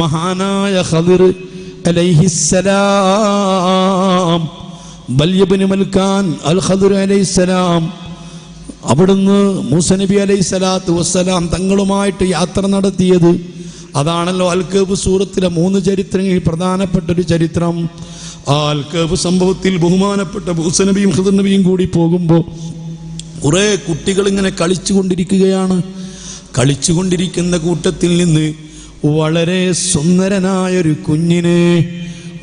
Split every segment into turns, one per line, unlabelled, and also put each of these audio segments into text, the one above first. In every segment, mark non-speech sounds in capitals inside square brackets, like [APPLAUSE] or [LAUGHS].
മഹാനായ ഖദിർ അലൈഹിസ്സലാം ബല്യബിന് മൽക്കാൻ അൽ ഖദിർ അലൈഹിസ്സലാം അവിടുന്ന് മൂസ നബി അലൈഹി സ്വലാത്തു വസ്സലാം തങ്ങളുമായിട്ട് യാത്ര നടത്തിയത്. അതാണല്ലോ അൽക്കേബ് സൂറത്തിലെ മൂന്ന് ചരിത്രങ്ങളിൽ പ്രധാനപ്പെട്ട ഒരു ചരിത്രം. ആ അൽക്കേബ് സംഭവത്തിൽ ബഹുമാനപ്പെട്ട മൂസ നബിയും ഖിദർ നബിയും കൂടി പോകുമ്പോൾ കുറേ കുട്ടികൾ ഇങ്ങനെ കളിച്ചുകൊണ്ടിരിക്കുകയാണ്. കളിച്ചുകൊണ്ടിരിക്കുന്ന കൂട്ടത്തിൽ നിന്ന് വളരെ സുന്ദരനായ ഒരു കുഞ്ഞിന്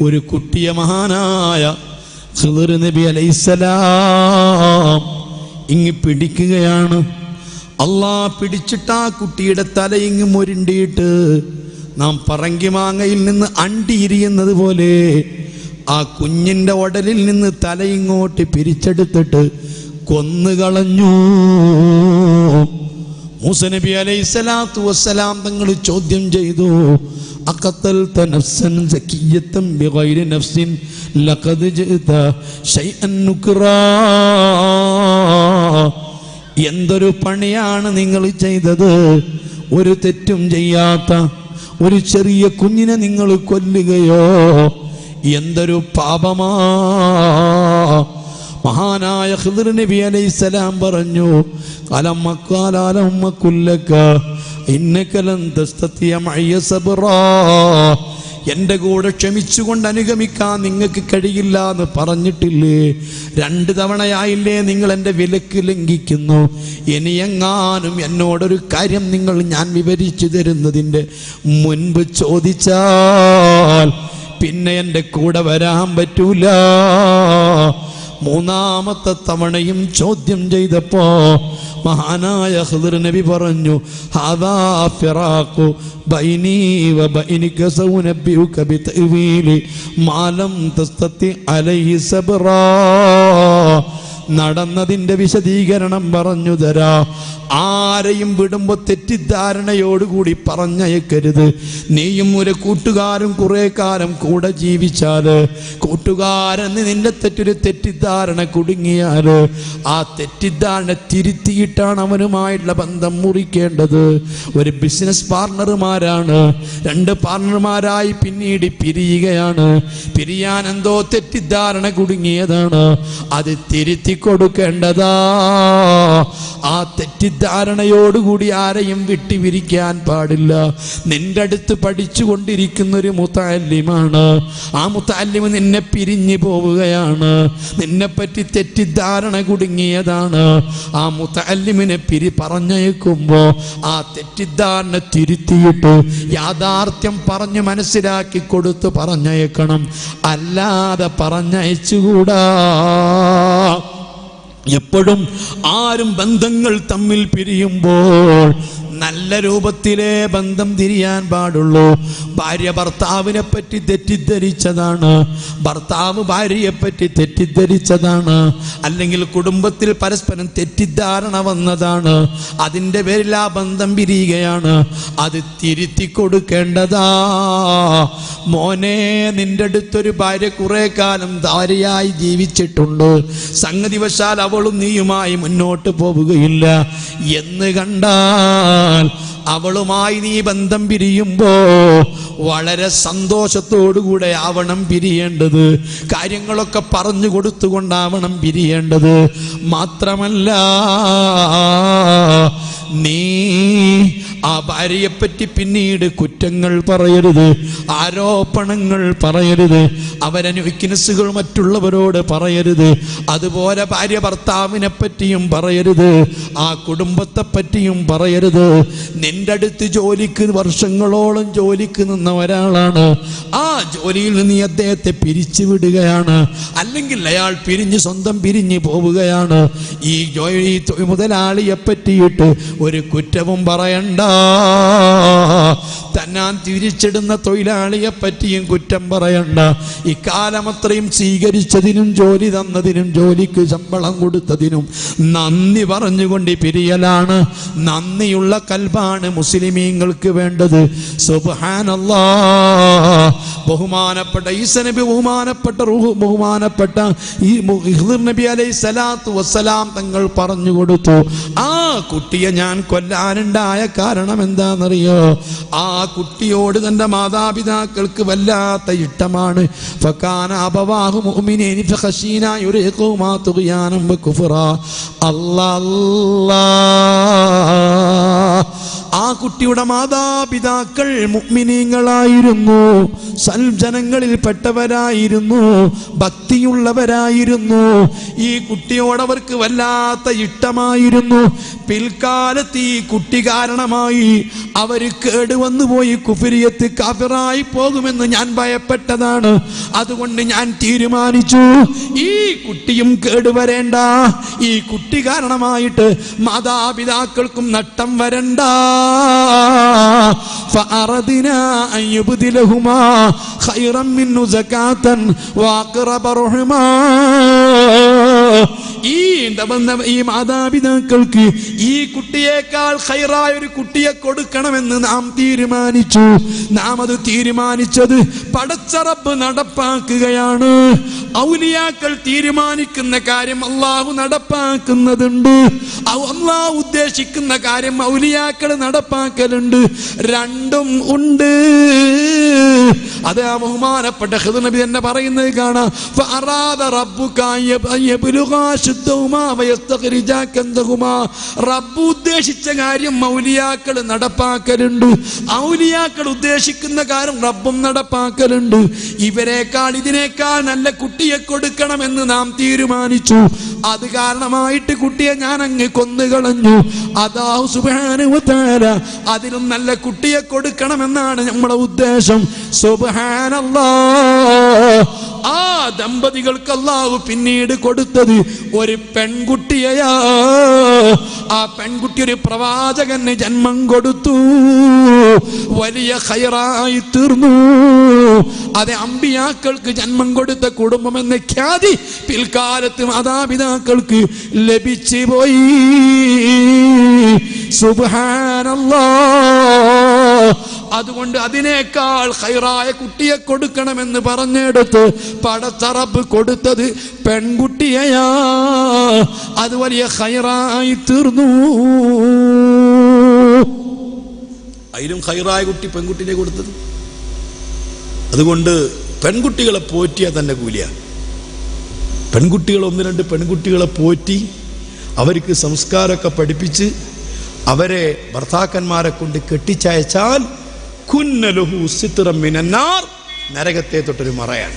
ഒരു കുട്ടിയ മഹാനായ ഖിദർ നബി അലൈസലാം ഇങ്ങ് പിടിക്കുകയാണ്. അള്ളാ പിടിച്ചിട്ട് ആ കുട്ടിയുടെ തല ഇങ്ങ് മുരുണ്ടിയിട്ട് നാം പറങ്കിമാങ്ങയിൽ നിന്ന് അണ്ടിയിരിയുന്നത് പോലെ ആ കുഞ്ഞിന്റെ ഉടലിൽ നിന്ന് തല ഇങ്ങോട്ട് പിരിച്ചെടുത്തിട്ട് കൊന്നുകളഞ്ഞു. മൂസ നബി അലൈഹി സ്വലാത്തു വസ്സലാം തങ്ങൾ ചോദ്യം ചെയ്തു നഫ്സൻ ബിഗൈരി നഫ്സിൻ ലഖദ് ഷൈഅൻ എന്തൊരു പണിയാണ് നിങ്ങൾ ചെയ്തത്? ഒരു തെറ്റും ചെയ്യാത്ത ഒരു ചെറിയ കുഞ്ഞിനെ നിങ്ങൾ കൊല്ലുകയോ? എന്തൊരു പാപമാ. മഹാനായ ഖിദ്ർ നബി പറഞ്ഞു തസ്തതിയ മഅയ സബ്റാ. എന്റെ കൂടെ ക്ഷമിച്ചുകൊണ്ട് അനുഗമിക്കാൻ നിങ്ങൾക്ക് കഴിയില്ല എന്ന് പറഞ്ഞിട്ടില്ലേ? രണ്ട് തവണയായില്ലേ നിങ്ങൾ എന്റെ വിലക്ക് ലംഘിക്കുന്നു. ഇനിയെങ്ങാനും എന്നോടൊരു കാര്യം നിങ്ങൾ ഞാൻ വിവരിച്ചു തരുന്നതിന്റെ മുൻപ് ചോദിച്ചാൽ പിന്നെ എന്റെ കൂടെ വരാൻ പറ്റൂല. മൂന്നാമത്തെ തവണയും ചോദ്യം ചെയ്തപ്പോ മഹാനായ ഖിദ്ർ നബി പറഞ്ഞു ഹാദാ ഫിറാഖു ബൈനി വ ബൈനിക സൗനബ്ബിഉക ബിതഅവീലി മാ തസ്തത്തി അലൈഹി സബ്റാ. നടന്നതിന്റെ വിശദീകരണം പറഞ്ഞു തരാ. ആരെയും വിടുമ്പോ തെറ്റിദ്ധാരണയോടുകൂടി പറഞ്ഞയക്കരുത്. നീയും ഒരു കൂട്ടുകാരും കുറെ കാലം കൂടെ ജീവിച്ചാൽ കൂട്ടുകാരൻ നിന്റെ തെറ്റൊരു തെറ്റിദ്ധാരണ കുടുങ്ങിയാൽ ആ തെറ്റിദ്ധാരണ തിരുത്തിയിട്ടാണ് അവനുമായിട്ടുള്ള ബന്ധം മുറിക്കേണ്ടത്. ഒരു ബിസിനസ് പാർട്ണർമാരാണ്. രണ്ട് പാർട്ണർമാരായി പിന്നീട് പിരിയുകയാണ്. പിരിയാൻ എന്തോ തെറ്റിദ്ധാരണ കുടുങ്ങിയതാണ്. അത് തിരുത്തി കൊടുക്കേണ്ടതാ. ആ തെറ്റിദ്ധാരണയോടുകൂടി ആരെയും വിട്ടുപിരിക്കാൻ പാടില്ല. നിന്റെ അടുത്ത് പഠിച്ചുകൊണ്ടിരിക്കുന്ന ഒരു മുത്താല്യമാണ് ആ മുത്താല്യം നിന്നെ പിരിഞ്ഞു പോവുകയാണ്. നിന്നെപ്പറ്റി തെറ്റിദ്ധാരണ കുടുങ്ങിയതാണ്. ആ മുത്താല്യമിനെ പിരി പറഞ്ഞേക്കുമ്പോൾ ആ തെറ്റിദ്ധാരണ തിരുത്തിയിട്ട് യാഥാർത്ഥ്യം പറഞ്ഞു മനസ്സിലാക്കി കൊടുത്ത് പറഞ്ഞയക്കണം. അല്ലാതെ പറഞ്ഞയച്ചുകൂടാ. എപ്പോഴും ആരും ബന്ധങ്ങൾ തമ്മിൽ പിരിയുമ്പോൾ നല്ല രൂപത്തിലേ ബന്ധം തിരിയാൻ പാടുള്ളൂ. ഭാര്യ ഭർത്താവിനെ പറ്റി തെറ്റിദ്ധരിച്ചതാണ്. ഭർത്താവ് ഭാര്യയെ പറ്റി തെറ്റിദ്ധരിച്ചതാണ്. അല്ലെങ്കിൽ കുടുംബത്തിൽ പരസ്പരം തെറ്റിദ്ധാരണ വന്നതാണ്. അതിന്റെ പേരിൽ ആ ബന്ധം പിരിയുകയാണ്. അത് തിരുത്തി കൊടുക്കേണ്ടതാ. മോനെ നിന്റെ അടുത്തൊരു ഭാര്യ കുറെ കാലം ഭാര്യയായി ജീവിച്ചിട്ടുണ്ട്. സംഗതിവശാൽ അവളും നീയുമായി മുന്നോട്ട് പോവുകയില്ല. എന്ന് കണ്ടാൽ അവളുമായി നീ ബന്ധം പിരിയുമ്പോ വളരെ സന്തോഷത്തോടുകൂടെ ആവണം പിരിയേണ്ടത്. കാര്യങ്ങളൊക്കെ പറഞ്ഞു കൊടുത്തുകൊണ്ടാവണം പിരിയേണ്ടത്. മാത്രമല്ല നീ ആ ഭാര്യയെപ്പറ്റി പിന്നീട് കുറ്റങ്ങൾ പറയരുത് ആരോപണങ്ങൾ പറയരുത് അവരനു വിക്നസ്സുകൾ മറ്റുള്ളവരോട് പറയരുത് അതുപോലെ ഭാര്യ ഭർത്താവിനെ പറ്റിയും പറയരുത് ആ കുടുംബത്തെ പറ്റിയും പറയരുത്. നിന്റെ അടുത്ത് ജോലിക്ക് വർഷങ്ങളോളം ജോലിക്ക് നിന്ന ഒരാളാണ് ആ ജോലിയിൽ നിന്ന് നീ അദ്ദേഹത്തെ പിരിച്ചു വിടുകയാണ് അല്ലെങ്കിൽ അയാൾ പിരിഞ്ഞ് സ്വന്തം പിരിഞ്ഞ് പോവുകയാണ്. ഈ ജോലി മുതലാളിയെ പറ്റിയിട്ട് ഒരു കുറ്റവും പറയണ്ട. തന്നാൻ തിരിച്ചിടുന്ന തൊഴിലാളിയെ പറ്റിയും കുറ്റം പറയണ്ട. ഇക്കാലം അത്രയും സ്വീകരിച്ചതിനും ജോലി തന്നതിനും ജോലിക്ക് ശമ്പളം കൊടുത്തതിനും നന്ദി പറഞ്ഞുകൊണ്ട് പിരിയലാണ്. നന്ദിയുള്ള കൽബാണ് മുസ്ലിമീങ്ങൾക്ക് വേണ്ടത്. സുബ്ഹാനല്ലാ. ബഹുമാനപ്പെട്ട ഈസ നബി ബഹുമാനപ്പെട്ട റൂഹ് ബഹുമാനപ്പെട്ട ഈ നബി അലൈഹി സലാത്തു വസ്സലാം തങ്ങൾ പറഞ്ഞു കൊടുത്തു. ആ കുട്ടിയെ ഞാൻ കൊല്ലാനുണ്ടായ കാരണം എന്താണെന്നറിയോ? ആ കുട്ടിയോട് തന്റെ മാതാപിതാക്കൾക്ക് വല്ലാത്ത ഇഷ്ടമാണ്. ഫക്കാന കുട്ടിയുടെ മാതാപിതാക്കൾ മുഗ്മിനീങ്ങളായിരുന്നു. സൽജനങ്ങളിൽപ്പെട്ടവരായിരുന്നു. ഭക്തിയുള്ളവരായിരുന്നു. ഈ കുട്ടിയോടവർക്ക് വല്ലാത്ത ഇഷ്ടമായിരുന്നു. പിൽക്കാലത്ത് ഈ കുട്ടി കാരണമായി അവർ കേടുവന്നു പോയി കുഫിരിയത്ത് കാഫിറായി പോകുമെന്ന് ഞാൻ ഭയപ്പെട്ടതാണ്. അതുകൊണ്ട് ഞാൻ തീരുമാനിച്ചു. ഈ കുട്ടിയും കേടുവരേണ്ട ഈ കുട്ടി കാരണമായിട്ട് മാതാപിതാക്കൾക്കും നട്ടം വരണ്ട. فأردنا أن يبدلهما خيرا منه زكاة وأقرب رحما ഈ ബന്ധ ഈ മാതാപിതാക്കൾക്ക് ഈ കുട്ടിയേക്കാൾ ഹൈറായ ഒരു കുട്ടിയെ കൊടുക്കണമെന്ന് നാം തീരുമാനിച്ചു. നാം അത് തീരുമാനിച്ചത് പടച്ചറപ്പ് നടപ്പാക്കുകയാണ്. ഔലിയാക്കൾ തീരുമാനിക്കുന്ന കാര്യം അള്ളാഹു നടപ്പാക്കുന്നതുണ്ട്. അള്ളാഹു ഉദ്ദേശിക്കുന്ന കാര്യം ഔലിയാക്കൾ നടപ്പാക്കലുണ്ട്. രണ്ടും ഉണ്ട്. അത് ആ ബഹുമാനപ്പെട്ട ഹൃദനബി നബി തന്നെ പറയുന്നത് കാണാം. റബ്ബു. റബ്ബ് ഉദ്ദേശിച്ച കാര്യം മൗലിയാക്കൾ നടപ്പാക്കലുണ്ട്. ഔലിയാക്കൾ ഉദ്ദേശിക്കുന്ന കാര്യം റബ്ബും നടപ്പാക്കലുണ്ട്. ഇവരെക്കാൾ ഇതിനേക്കാൾ നല്ല കുട്ടിയെ കൊടുക്കണമെന്ന് നാം തീരുമാനിച്ചു. അത് കാരണമായിട്ട് കുട്ടിയെ ഞാൻ അങ്ങ് കൊന്നുകളഞ്ഞു അതാഹു സുബാനുവത്താര അതിലും നല്ല കുട്ടിയെ കൊടുക്കണമെന്നാണ് നമ്മുടെ ഉദ്ദേശം. സുബാനല്ലാ ആ ദമ്പതികൾക്ക് അള്ളാഹു പിന്നീട് കൊടുത്തത് ഒരു പെൺകുട്ടിയെയാ. ആ പെൺകുട്ടി ഒരു പ്രവാചകന് ജന്മം കൊടുത്തു. വലിയ ഹൈറായി തീർന്നു. അതെ അമ്പിയാക്കൾക്ക് ജന്മം കൊടുത്ത കുടുംബം എന്ന ഖ്യാതി പിൽക്കാലത്ത് മാതാപിതാക്കൾക്ക് ലഭിച്ചു പോയി സുബാനല്ലാ അതുകൊണ്ട് അതിനേക്കാൾ ഹൈറായ കുട്ടിയെ കൊടുക്കണമെന്ന് പറഞ്ഞെടുത്ത് പടച്ചറപ്പ് കൊടുത്തത് പെൺകുട്ടിയയാ. അത് വലിയ ഹൈറായി തീർന്നു. അതിലും ഹൈറായ കുട്ടി പെൺകുട്ടിനെ കൊടുത്തത്? അതുകൊണ്ട് പെൺകുട്ടികളെ പോറ്റിയ തന്നെ കൂലിയ. പെൺകുട്ടികൾ ഒന്ന് രണ്ട് പെൺകുട്ടികളെ പോറ്റി അവർക്ക് സംസ്കാരമൊക്കെ പഠിപ്പിച്ച് അവരെ ഭർത്താക്കന്മാരെ കൊണ്ട് കെട്ടിച്ചയച്ചാൽ നരകത്തെ തൊട്ടൊരു മറയാണ്.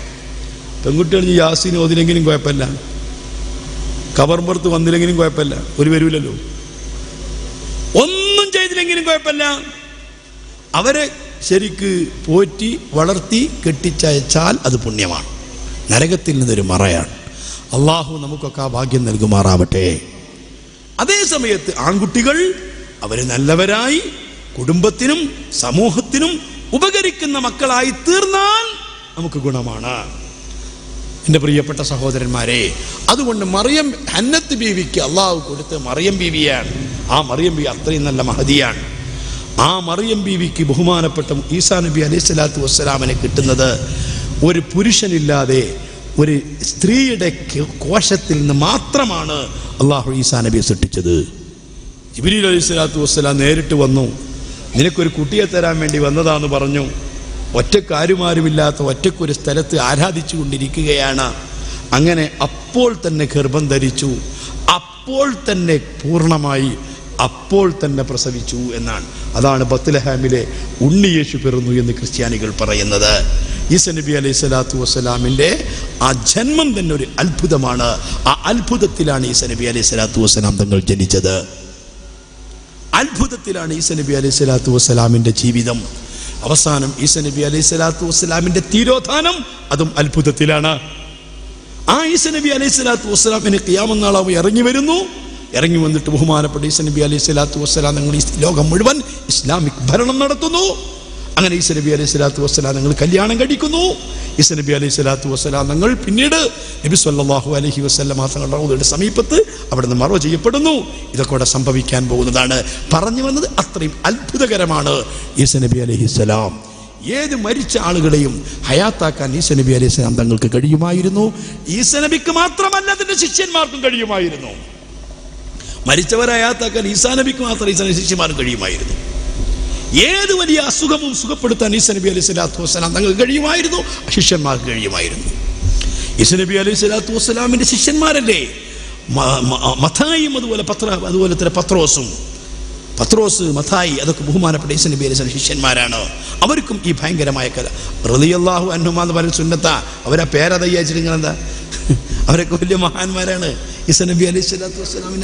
പെൺകുട്ടികൾ യാസിന് ഓതിലെങ്കിലും കുഴപ്പമില്ല. കവർമ്പുറത്ത് വന്നില്ലെങ്കിലും കുഴപ്പമില്ല. ഒരു വരൂലല്ലോ. ഒന്നും ചെയ്തില്ലെങ്കിലും കുഴപ്പമില്ല. അവരെ ശരിക്ക് പോറ്റി വളർത്തി കെട്ടിച്ചയച്ചാൽ അത് പുണ്യമാണ്. നരകത്തിൽ നിന്നൊരു മറയാണ്. അള്ളാഹു നമുക്കൊക്കെ ആ ഭാഗ്യം നൽകുമാറാവട്ടെ. അതേ സമയത്ത് ആൺകുട്ടികൾ അവർ നല്ലവരായി കുടുംബത്തിനും സമൂഹത്തിനും ഉപകരിക്കുന്ന മക്കളായി തീർന്നാൽ നമുക്ക് ഗുണമാണ്. എന്റെ പ്രിയപ്പെട്ട സഹോദരന്മാരെ അതുകൊണ്ട് മറിയം ഹന്നത്ത് ബീവിക്ക് അള്ളാഹു കൊടുത്ത് മറിയം ബീവിയാണ്. ആ മറിയം ബീവി അത്രയും നല്ല മഹതിയാണ്. ആ മറിയം ബീവിക്ക് ബഹുമാനപ്പെട്ട ഈസാ നബി അലൈഹി സ്വലാത്തു വസ്സലാമിനെ കിട്ടുന്നത് ഒരു പുരുഷനില്ലാതെ ഒരു സ്ത്രീയുടെ കോശത്തിൽ നിന്ന് മാത്രമാണ് അള്ളാഹു ഈസാ നബിയെ സൃഷ്ടിച്ചത്. ജിബിലി അലൈഹി സ്വലാത്തു വസ്സലാം നേരിട്ട് വന്നു. നിനക്കൊരു കുട്ടിയെ തരാൻ വേണ്ടി വന്നതാന്ന് പറഞ്ഞു. ഒറ്റക്കാരുമാരുമില്ലാത്ത ഒറ്റക്കൊരു സ്ഥലത്ത് ആരാധിച്ചു കൊണ്ടിരിക്കുകയാണ് അങ്ങനെ അപ്പോൾ തന്നെ ഗർഭം ധരിച്ചു. അപ്പോൾ തന്നെ പൂർണമായി അപ്പോൾ തന്നെ പ്രസവിച്ചു എന്നാണ്. അതാണ് ബത്തുലഹാമിലെ ഉണ്ണിയേശു പിറന്നു എന്ന് ക്രിസ്ത്യാനികൾ പറയുന്നത്. ഈസ നബി അലൈഹി സ്വലാത്തു വസ്സലാമിന്റെ ആ ജന്മം തന്നെ ഒരു അത്ഭുതമാണ്. ആ അത്ഭുതത്തിലാണ് ഈസ നബി അലൈഹി സ്വലാത്തു വസ്സലാം തങ്ങൾ ജനിച്ചത്. അത്ഭുതത്തിലാണ് ഈസ നബി അലൈഹി സ്വലാത്തു വസ്സലാമിന്റെ ജീവിതം. അവസാനം ഈസ നബി അലൈഹി സ്വലാത്തു വസ്സലാമിന്റെ തീരോധാനം അതും അത്ഭുതത്തിലാണ്. ആ ഈസ നബി അലൈഹി സ്വലാത്തു വസ്സലാമിന് കിയാമെന്നാളാവ് ഇറങ്ങി വരുന്നു. ഇറങ്ങി വന്നിട്ട് ബഹുമാനപ്പെട്ട ഈസ നബി അലൈഹി സ്വലാത്തു വസ്സലാം നിങ്ങൾ ഈ ലോകം മുഴുവൻ ഇസ്ലാമിക് ഭരണം നടത്തുന്നു. അങ്ങനെ ഈസ നബി അലൈഹി സ്വലാത്തു വസ്സലാം നിങ്ങൾ കല്യാണം കഴിക്കുന്നു. ഈസ നബി അലൈഹി സ്വലാത്തു വസ്സലാം നിങ്ങൾ പിന്നീട് നബി സല്ലാഹു അലഹി വസ്ലം തങ്ങളുടെ റൗദയുടെ സമീപത്ത് അവിടെ നിന്ന് മറവ് ചെയ്യപ്പെടുന്നു. ഇതൊക്കെ ഇവിടെ സംഭവിക്കാൻ പോകുന്നതാണ്. പറഞ്ഞു വന്നത് അത്രയും അത്ഭുതകരമാണ്. ഈസ നബി അലൈഹി സ്വലാം ഏത് മരിച്ച ആളുകളെയും ഹയാത്താക്കാൻ ഈസ നബി അലൈഹി സ്വലാം തങ്ങൾക്ക് കഴിയുമായിരുന്നു. ഈസ നബിക്ക് മാത്രമല്ല അതിന്റെ ശിഷ്യന്മാർക്കും കഴിയുമായിരുന്നു. മരിച്ചവരെ ഹയാത്താക്കാൻ ഈസാ നബിക്ക് മാത്രം ഈസാ ശിഷ്യന്മാരും കഴിയുമായിരുന്നു. ഏത് വലിയ അസുഖവും സുഖപ്പെടുത്താൻ ഈസ നബി അലൈഹി സ്വലാത്തു വസ്സലാം തങ്ങൾക്ക് കഴിയുമായിരുന്നു? ശിഷ്യന്മാർക്ക് കഴിയുമായിരുന്നു. ഈസ നബി അലൈഹി സ്വലാത്തു വസ്സലാമിന്റെ ശിഷ്യന്മാരല്ലേ? മഥായും അതുപോലെ പത്ര അതുപോലെ തന്നെ പത്രോസും. പത്രോസ് മഥായി അതൊക്കെ ബഹുമാനപ്പെട്ട ഈസ നബി അലൈഹി ശിഷ്യന്മാരാണ്. അവർക്കും ഈ ഭയങ്കരമായ കഥ. റളിയല്ലാഹു അന്നുമാ എന്ന് പറയുന്ന സുന്നത്ത. അവരാ പേരതയ്യാച്ചിരിക്കുന്നത് എന്താ? [LAUGHS] അവരൊക്കെ വലിയ മഹാന്മാരാണ്. ഈസ നബി അലൈഹി സ്വലാത്തു വസ്സലാമിനെ